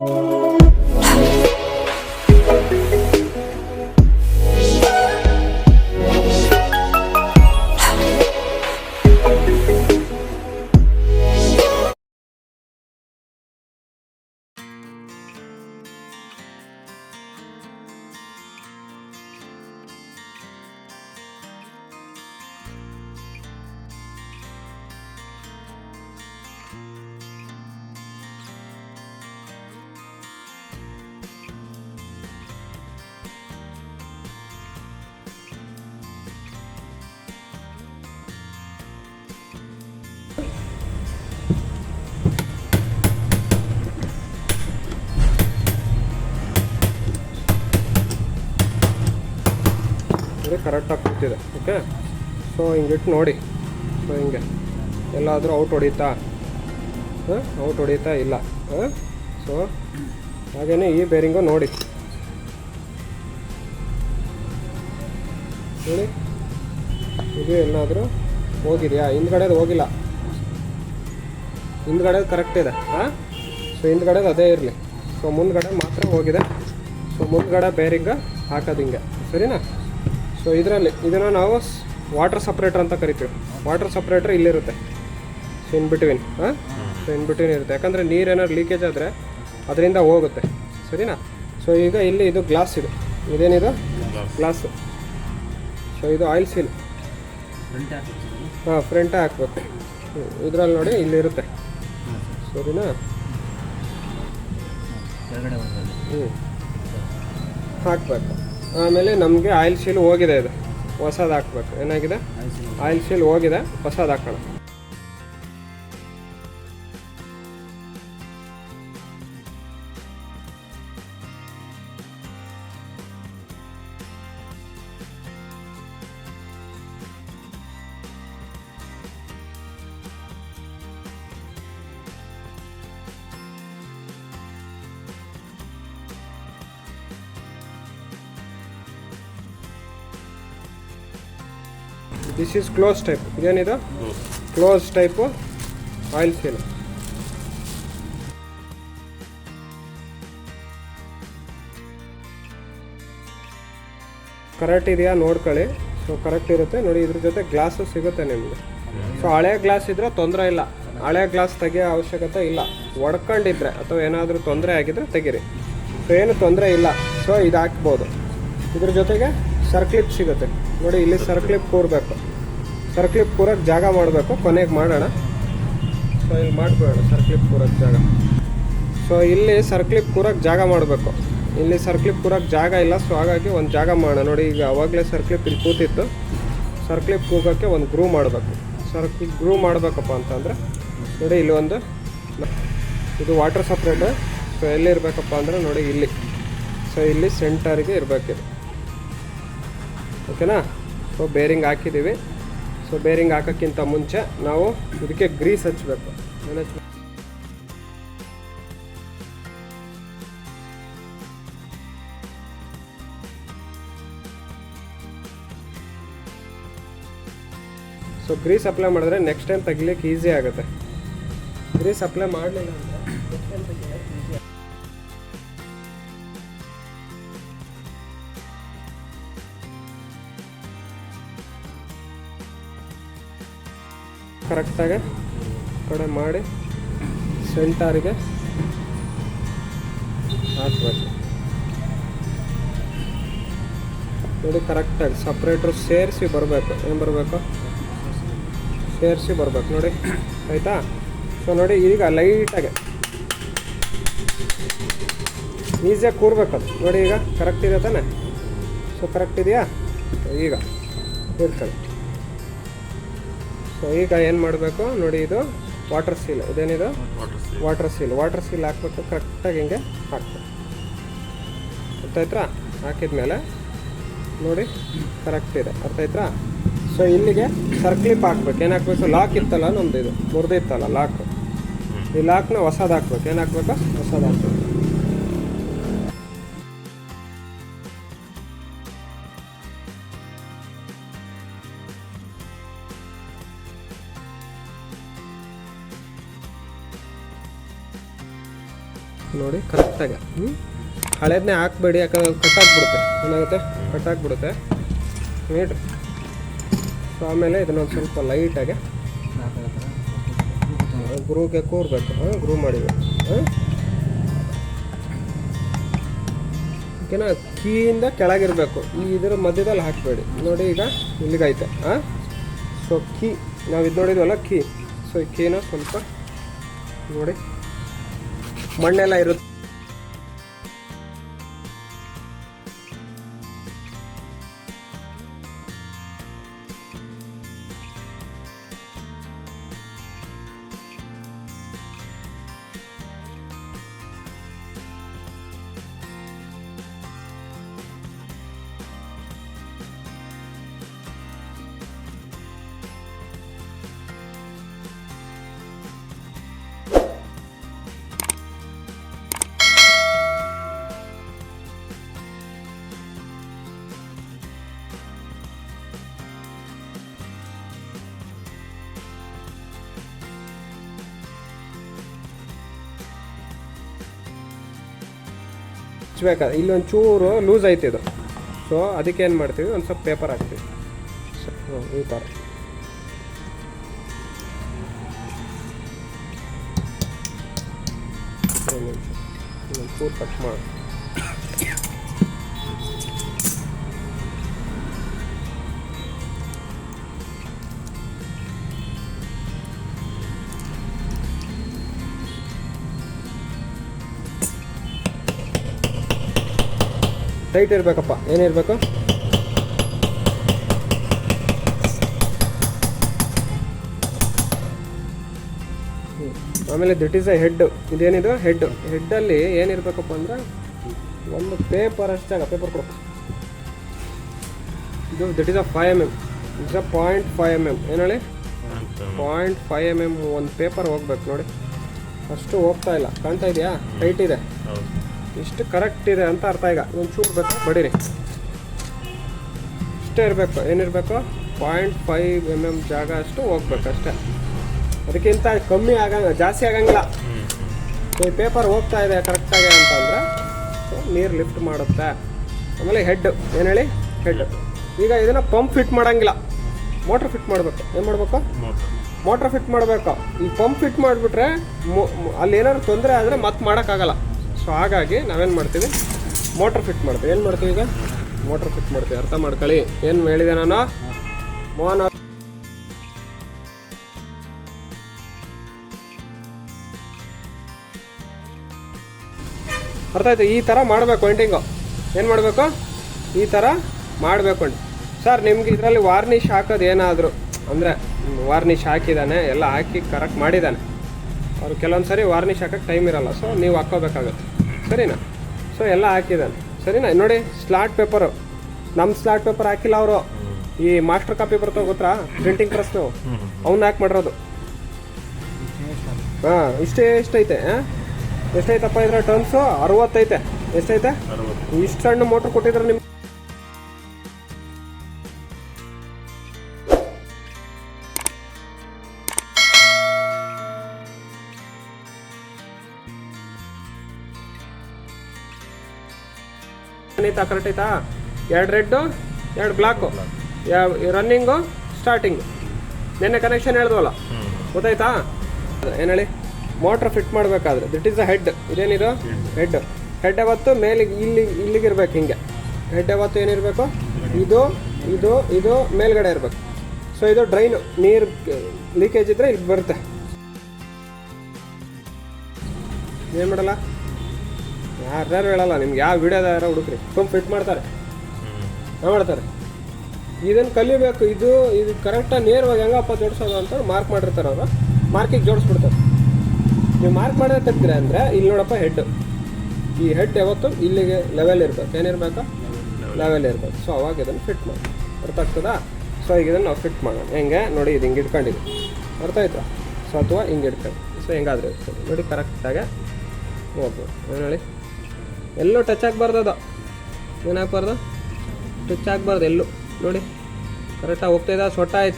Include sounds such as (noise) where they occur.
ಅಂದರೆ (laughs) ಕರೆಕ್ಟಾಗಿ ಕೂತಿದೆ ಓಕೆ ಸೊ ಹಿಂಗಿಟ್ಟು ನೋಡಿ. ಸೊ ಹಿಂಗೆ. ಎಲ್ಲಾದರೂ ಔಟ್ ಹೊಡಿತಾ? ಹಾಂ? ಔಟ್ ಹೊಡಿತಾ ಇಲ್ಲ, ಹಾಂ? ಸೊ ಹಾಗೆಯೇ ಈ ಬೇರಿಂಗು ನೋಡಿ. ನೋಡಿ ಇದು ಎಲ್ಲಾದರೂ ಹೋಗಿದೆಯಾ? ಹಿಂದ್ಗಡೆದು ಹೋಗಿಲ್ಲ. ಹಿಂದ್ಗಡೆದು ಕರೆಕ್ಟ್ ಇದೆ, ಹಾಂ? ಸೊ ಹಿಂದ್ಗಡೆದು ಅದೇ ಇರಲಿ. ಸೊ ಮುಂದ್ಗಡೆ ಮಾತ್ರ ಹೋಗಿದೆ. ಸೊ ಮುಂದ್ಗಡೆ ಬೇರಿಂಗ ಹಾಕೋದು ಹಿಂಗೆ. ಸರಿನಾ? ಸೊ ಇದರಲ್ಲಿ ಇದನ್ನು ನಾವು ವಾಟರ್ ಸಪ್ರೇಟರ್ ಅಂತ ಕರಿತೀವಿ. ವಾಟರ್ ಸಪ್ರೇಟರ್ ಇಲ್ಲಿರುತ್ತೆ. ಸೊ ಇನ್ ಬಿಟ್ವೀನ್ ಹಾಂ? ಸೊ ಇನ್ ಬಿಟ್ವೀನ್ ಇರುತ್ತೆ. ಯಾಕಂದರೆ ನೀರೇನಾದ್ರು ಲೀಕೇಜ್ ಆದರೆ ಅದರಿಂದ ಹೋಗುತ್ತೆ. ಸರಿನಾ? ಸೊ ಈಗ ಇಲ್ಲಿ ಇದು ಗ್ಲಾಸ್ ಇದು. ಇದೇನಿದು? ಗ್ಲಾಸು ಸೊ ಇದು ಆಯಿಲ್ ಸೀಲ್ ಹಾಂ ಫ್ರಂಟೇ ಹಾಕ್ಬೇಕು. ಇದರಲ್ಲಿ ನೋಡಿ ಇಲ್ಲಿರುತ್ತೆ. ಸರಿನಾ? ಹ್ಞೂ ಹಾಕಬೇಕು. ಆಮೇಲೆ ನಮಗೆ ಆಯಿಲ್ ಶೀಲ್ ಹೋಗಿದೆ ಇದು. ಹೊಸದು ಹಾಕ್ಬೇಕು. ಏನಾಗಿದೆ? Oil seal. ಹೋಗಿದೆ. ಹೊಸದು ಹಾಕೋಣ. ದಿಸ್ ಈಸ್ ಕ್ಲೋಸ್ ಟೈಪ್ ಇದೇನಿದು? Close type oil seal correct ಇದೆಯಾ? ನೋಡ್ಕೊಳ್ಳಿ. ಸೊ ಕರೆಕ್ಟ್ ಇರುತ್ತೆ. ನೋಡಿ, ಇದ್ರ ಜೊತೆ ಗ್ಲಾಸು ಸಿಗುತ್ತೆ ನಿಮಗೆ. ಸೊ ಹಳೆ ಗ್ಲಾಸ್ ಇದ್ರೆ ತೊಂದರೆ ಇಲ್ಲ. ಹಳೆ ಗ್ಲಾಸ್ ತೆಗಿಯೋ ಅವಶ್ಯಕತೆ ಇಲ್ಲ. ಒಡ್ಕೊಂಡಿದ್ರೆ ಅಥವಾ ಏನಾದರೂ ತೊಂದರೆ ಆಗಿದ್ರೆ ತೆಗೀರಿ. ಸೊ ಏನು ತೊಂದರೆ ಇಲ್ಲ. ಸೊ ಇದು ಹಾಕ್ಬೋದು ಇದ್ರ ಜೊತೆಗೆ ಸರ್ಕ್ಲಿಪ್ ಸಿಗುತ್ತೆ. ನೋಡಿ, ಇಲ್ಲಿ ಸರ್ಕ್ಲಿಪ್ ಕೂರಬೇಕು. ಸರ್ಕ್ಲಿಪ್ ಕೂರಕ್ಕೆ ಜಾಗ ಮಾಡಬೇಕು. ಕೊನೆಗೆ ಮಾಡೋಣ. ಸೊ ಇಲ್ಲಿ ಮಾಡಿಬಿಡೋಣ ಸರ್ಕ್ಲಿಪ್ ಕೂರಕ್ಕೆ ಜಾಗ. ಸೊ ಇಲ್ಲಿ ಸರ್ಕ್ಲಿಪ್ ಕೂರಕ್ಕೆ ಜಾಗ ಮಾಡಬೇಕು. ಇಲ್ಲಿ ಸರ್ಕ್ಲಿಪ್ ಕೂರಕ್ಕೆ ಜಾಗ ಇಲ್ಲ. ಸೊ ಹಾಗಾಗಿ ಒಂದು ಜಾಗ ಮಾಡೋಣ. ನೋಡಿ, ಈಗ ಅವಾಗಲೇ ಸರ್ಕ್ಲಿಪ್ ಇಲ್ಲಿ ಕೂತಿತ್ತು. ಸರ್ಕ್ಲಿಪ್ ಕೂಗೋಕ್ಕೆ ಒಂದು ಗ್ರೂ ಮಾಡಬೇಕು. ಸರ್ಕ್ಲಿಪ್ ಗ್ರೂ ಮಾಡಬೇಕಪ್ಪ ಅಂತಂದರೆ, ನೋಡಿ, ಇಲ್ಲಿ ಒಂದು ಇದು ವಾಟರ್ ಸಪ್ರೇಟರ್ ಸೊ ಎಲ್ಲಿ ಇರಬೇಕಪ್ಪ ಅಂದರೆ, ನೋಡಿ, ಇಲ್ಲಿ. ಸೊ ಇಲ್ಲಿ ಸೆಂಟರಿಗೆ ಇರಬೇಕಿದು. ಓಕೆನಾ ಸೊ ಬೇರಿಂಗ್ ಹಾಕಿದ್ದೀವಿ. ಸೊ ಬೇರಿಂಗ್ ಹಾಕೋಕ್ಕಿಂತ ಮುಂಚೆ ನಾವು ಇದಕ್ಕೆ ಗ್ರೀಸ್ ಹಚ್ಚಬೇಕು ಸೊ ಗ್ರೀಸ್ ಅಪ್ಲೈ ಮಾಡಿದ್ರೆ ನೆಕ್ಸ್ಟ್ ಟೈಮ್ ತೆಗಿಲಿಕ್ಕೆ ಈಸಿ ಆಗುತ್ತೆ. ಗ್ರೀಸ್ ಅಪ್ಲೈ ಮಾಡಲಿಲ್ಲ ಅಂದರೆ ನೆಕ್ಸ್ಟ್ ಟೈಮ್ ತೆಗಿಲಿಕ್ಕೆ ಈಸಿ ಕರೆಕ್ಟಾಗಿ ಕಡೆ ಮಾಡಿ ಸೆಂಟರಿಗೆ ಹಾಕ್ಬೇಕು. ನೋಡಿ ಕರೆಕ್ಟಾಗಿ ಸಪ್ರೇಟ್ರು ಸೇರಿಸಿ ಬರಬೇಕು. ಏನು ಬರಬೇಕು? ಸೇರಿಸಿ ಬರಬೇಕು. ನೋಡಿ, ಆಯಿತಾ? ಸೊ ನೋಡಿ ಈಗ ಲೈಟಾಗೆ ಈಸಿಯಾಗಿ ಕೂರ್ಬೇಕದು ನೋಡಿ ಈಗ ಕರೆಕ್ಟ್ ಇದೆ ತಾನೆ? ಸೊ ಕರೆಕ್ಟ್ ಇದೆಯಾ? ಈಗ ಇರ್ಕೊಳ್ಳಿ ಸೊ ಈಗ ಏನು ಮಾಡಬೇಕು? ನೋಡಿ ಇದು ವಾಟರ್ ಸೀಲ್ ಇದೇನಿದು? ವಾಟರ್ ಸೀಲ್ ವಾಟರ್ ಸೀಲ್ ಹಾಕ್ಬೇಕು ಕರೆಕ್ಟಾಗಿ ಹಿಂಗೆ ಹಾಕ್ಬೇಕು. ಹಾಕಿದ ಹಾಕಿದ್ಮೇಲೆ ನೋಡಿ ಕರೆಕ್ಟ್ ಇದೆ. ಅರ್ಥ ಆಯ್ತಾ? ಸೊ ಇಲ್ಲಿಗೆ ಸರ್ಕ್ಲಿಪ್ ಹಾಕ್ಬೇಕು. ಏನು ಹಾಕ್ಬೇಕು? ಲಾಕ್ ಇತ್ತಲ್ಲ ನಮ್ದು ಇದು. ಮುರಿದಿತ್ತಲ್ಲ ಲಾಕ್ ಈ ಲಾಕ್ನ ಹೊಸದು ಹಾಕ್ಬೇಕು. ಏನು ಹಾಕ್ಬೇಕು? ಹೊಸದು ಹಾಕ್ಬೇಕು. ನೋಡಿ, ಕರೆಕ್ಟಾಗಿ. ಹ್ಞೂ ಹಳೆದನ್ನೇ ಹಾಕ್ಬೇಡಿ, ಯಾಕಂದ್ರೆ ಕಟ್ಟಾಕ್ಬಿಡುತ್ತೆ ಏನಾಗುತ್ತೆ? ಕಟ್ಟಾಗ್ಬಿಡುತ್ತೆ ನೀಟ್ರಿ ಸೊ ಆಮೇಲೆ ಇದನ್ನೊಂದು ಸ್ವಲ್ಪ ಲೈಟಾಗಿ ಗ್ರೂಗೆ ಕೂರ್ಬೇಕು. ಹಾಂ, ಗ್ರೂ ಮಾಡಿಬೇಕು ಹಾಂ? ಓಕೆನಾ? ಕೀಯಿಂದ ಕೆಳಗಿರಬೇಕು. ಈ ಇದರ ಮಧ್ಯದಲ್ಲಿ ಹಾಕಬೇಡಿ. ನೋಡಿ, ಈಗ ಇಲ್ಲಿಗೈತೆ. ಹಾಂ? So key. ನಾವು ಇದು ನೋಡಿದ್ವಲ್ಲ, ಕೀ. ಸೊ ಈ ಕೀನ ಸ್ವಲ್ಪ ನೋಡಿ. ಮಣ್ಣೆಲ್ಲ ಇರುತ್ತೆ. ಹಚ್ಬೇಕಾದ್ರೆ ಇಲ್ಲೊಂದು ಚೂರು ಲೂಸ್ ಐತೆ ಇದು. ಸೊ ಅದಕ್ಕೆ ಏನು ಮಾಡ್ತೀವಿ? ಒಂದು ಸ್ವಲ್ಪ ಪೇಪರ್ ಹಾಕ್ತೀವಿ. ಸೊ, ಈ ಥರ ಒಂದು ಚೂರು ಕಟ್ ಮಾಡಿ. ಟೈಟ್ ಇರಬೇಕಪ್ಪ. ಏನಿರಬೇಕು ಆಮೇಲೆ ದಿಟ್ ಈಸ್ ಅ ಹೆಡ್ ಇದೇನಿದು? ಹೆಡ್ ಹೆಡ್ಡಲ್ಲಿ ಏನಿರಬೇಕಪ್ಪ ಅಂದ್ರೆ ಒಂದು ಪೇಪರ್ ಅಷ್ಟಾಗ ಪೇಪರ್ ಕೊಡಪ್ಪ ಇದು this is a five M M it's a point five M M ಏನು ಹೇಳಿ? ಪಾಯಿಂಟ್ ಫೈವ್ ಎಂ ಎಂ ಒಂದು ಪೇಪರ್ ಹೋಗ್ಬೇಕು ನೋಡಿ. ಅಷ್ಟು ಹೋಗ್ತಾ ಇಲ್ಲ. ಕಾಣ್ತಾ ಇದೆಯಾ? ಟೈಟ್ ಇದೆ. ಇಷ್ಟು ಕರೆಕ್ಟ್ ಇದೆ ಅಂತ ಅರ್ಥ ಈಗ. ಒಂದು ಚೂರು ಬೇಕು? ಬಡೀರಿ. ಇಷ್ಟೇ ಇರಬೇಕು. ಏನಿರಬೇಕು? ಪಾಯಿಂಟ್ ಫೈವ್ ಎಂ ಎಂ ಜಾಗ ಅಷ್ಟು ಹೋಗ್ಬೇಕು ಅಷ್ಟೇ. ಅದಕ್ಕಿಂತ ಕಮ್ಮಿ ಆಗಂಗ, ಜಾಸ್ತಿ ಆಗಂಗಿಲ್ಲ. ಈ ಪೇಪರ್ ಹೋಗ್ತಾ ಇದೆ ಕರೆಕ್ಟಾಗಿ ಅಂತಂದರೆ ನೀರು ಲಿಫ್ಟ್ ಮಾಡುತ್ತೆ. ಆಮೇಲೆ ಹೆಡ್ ಏನು ಹೇಳಿ? ಹೆಡ್ ಈಗ ಇದನ್ನು ಪಂಪ್ ಫಿಟ್ ಮಾಡಂಗಿಲ್ಲ. ಮೋಟ್ರ್ ಫಿಟ್ ಮಾಡಬೇಕು. ಏನು ಮಾಡಬೇಕು? ಮೋಟ್ರ್ ಫಿಟ್ ಮಾಡಬೇಕು. ಈ ಪಂಪ್ ಫಿಟ್ ಮಾಡಿಬಿಟ್ರೆ ಅಲ್ಲಿ ಏನಾದ್ರು ತೊಂದರೆ ಆದರೆ ಮತ್ತೆ ಮಾಡೋಕ್ಕಾಗಲ್ಲ. ಸೊ ಹಾಗಾಗಿ ನಾವೇನು ಮಾಡ್ತೀವಿ? ಮೋಟ್ರ್ ಫಿಟ್ ಮಾಡ್ತೀವಿ. ಏನು ಮಾಡ್ತೀವಿ ಈಗ? ಮೋಟ್ರ್ ಫಿಟ್ ಮಾಡ್ತೀವಿ. ಅರ್ಥ ಮಾಡ್ಕೊಳ್ಳಿ. ಏನು ಹೇಳಿದೆ ನಾನು? ಮೋಹನ್ ಅರ್ಥ ಆಯ್ತು? ಈ ಥರ ಮಾಡಬೇಕು ಎಂಟಿಂಗು ಏನು ಮಾಡಬೇಕು? ಈ ಥರ ಮಾಡಬೇಕು ಅಂಡ್ ಸರ್ ನಿಮ್ಗೆ ಇದರಲ್ಲಿ ವಾರ್ನಿಷ್ ಹಾಕೋದು ಏನಾದರೂ? ಅಂದರೆ ವಾರ್ನಿಷ್ ಹಾಕಿದ್ದಾನೆ ಎಲ್ಲ ಹಾಕಿ ಕರೆಕ್ಟ್ ಮಾಡಿದ್ದಾನೆ ಅವ್ರು ಕೆಲವೊಂದು ಸರಿ ವಾರ್ನಿಷ್ ಹಾಕೋಕ್ಕೆ ಟೈಮ್ ಇರಲ್ಲ. ಸೊ ನೀವು ಹಾಕ್ಕೋಬೇಕಾಗತ್ತೆ. ಸರಿನಾ? ಸೊ ಎಲ್ಲ ಹಾಕಿದ್ದಾನೆ ಸರಿನಾ? ನೋಡಿ ಸ್ಲಾಟ್ ಪೇಪರು ನಮ್ಮ ಸ್ಲಾಟ್ ಪೇಪರ್ ಹಾಕಿಲ್ಲ ಅವರು. ಈ ಮಾಸ್ಟರ್ ಕಾಪಿ ಬರ್ತಾವೆ ಗೊತ್ತಾ? ಪ್ರಿಂಟಿಂಗ್ ಪ್ರೆಸ್ ನಾವು ಅವನ್ನ ಹಾಕಿ ಮಾಡಿರೋದು. ಹಾ ಇಷ್ಟೇ ಎಷ್ಟೈತೆ ಎಷ್ಟೈತಪ್ಪ ಇದ್ರ ಟರ್ನ್ಸು ಅರವತ್ತೈತೆ. ಎಷ್ಟೈತೆ? ಇಷ್ಟು ಸಣ್ಣ ಮೋಟ್ರ್ ಕೊಟ್ಟಿದ್ರೆ ನಿಮ್ಗೆ ಐತಾ ಕರೆಕ್ಟ್ ಐತಾ ಎರಡು ರೆಡ್ಡು ಎರಡು ಬ್ಲಾಕು ಯಾವ ರನ್ನಿಂಗು ಸ್ಟಾರ್ಟಿಂಗು ನಿನ್ನೆ ಕನೆಕ್ಷನ್ ಹೇಳ್ದವಲ್ಲ? ಗೊತ್ತಾಯ್ತಾ? ಏನು ಹೇಳಿ? ಮೋಟ್ರ್ ಫಿಟ್ ಮಾಡಬೇಕಾದ್ರೆ. ದಿಟ್ ಈಸ್ ಅ ಹೆಡ್ ಇದೇನಿದು? ಹೆಡ್ ಹೆಡ್ ಯಾವತ್ತು ಮೇಲಿಗೆ ಇಲ್ಲಿ ಇಲ್ಲಿಗೆ ಇರ್ಬೇಕು ಹಿಂಗೆ. ಹೆಡ್ ಯಾವತ್ತು ಏನಿರಬೇಕು ಇದು ಇದು ಇದು ಮೇಲ್ಗಡೆ ಇರಬೇಕು. ಸೊ ಇದು ಡ್ರೈನು ನೀರು ಲೀಕೇಜ್ ಇದ್ರೆ ಇಲ್ಲಿ ಬರುತ್ತೆ. ಏನು ಮಾಡಲ್ಲ? ಯಾರ್ಯಾರು ಹೇಳಲ್ಲ ನಿಮ್ಗೆ ಯಾವ ವಿಡಿಯೋದ ಯಾರೋ ಹುಡುಕ್ರಿ. ತುಂಬ ಫಿಟ್ ಮಾಡ್ತಾರೆ. ಮಾಡ್ತಾರೆ. ಇದನ್ನು ಕಲಿಬೇಕು ಇದು ಇದು ಕರೆಕ್ಟಾಗಿ ನೇರವಾಗಿ ಹೆಂಗಪ್ಪ ಜೋಡಿಸೋದು ಅಂತ ಮಾರ್ಕ್ ಮಾಡಿರ್ತಾರೆ ಅವರು. ಮಾರ್ಕಿಗೆ ಜೋಡಿಸ್ಬಿಡ್ತಾರೆ. ನೀವು ಮಾರ್ಕ್ ಮಾಡೇ ತೆಗ್ದ್ರೆ ಅಂದರೆ ಇಲ್ಲಿ ನೋಡಪ್ಪ ಹೆಡ್ ಈ ಹೆಡ್ ಯಾವತ್ತು? ಇಲ್ಲಿಗೆ ಲೆವೆಲ್ ಇರ್ಬೇಕು. ಏನಿರ್ಬೇಕು? ಲೆವೆಲ್ ಇರ್ಬೇಕು. ಸೊ ಅವಾಗ ಇದನ್ನು ಫಿಟ್ ಮಾಡಿ. ಅರ್ಥ ಆಗ್ತದಾ? ಸೊ ಈಗ ಇದನ್ನು ನಾವು ಫಿಟ್ ಮಾಡೋಣ. ಹೆಂಗೆ? ನೋಡಿ ಇದು ಹಿಂಗೆ ಇಟ್ಕೊಂಡಿದ್ವಿ ಅರ್ಥ ಆಯ್ತಾ? ಸೊ ಅಥವಾ ಹಿಂಗೆ ಇಟ್ಕೊಂಡು ಸೊ ಹೆಂಗಾದ್ರೆ ಇಟ್ಕೊಂಡು ನೋಡಿ ಕರೆಕ್ಟಾಗೆ ಹೋಗ್ಬೋದು ಏನು ಹೇಳಿ? ಎಲ್ಲೂ ಟಚ್ ಆಗಬಾರ್ದು ಅದು. ಏನಾಗಬಾರ್ದು ಟಚ್ ಆಗಬಾರ್ದು ಎಲ್ಲೂ. ನೋಡಿ ಕರೆಕ್ಟಾಗಿ ಹೋಗ್ತಾಯಿದ್ದ ಸೊಟ್ಟ ಆಯಿತು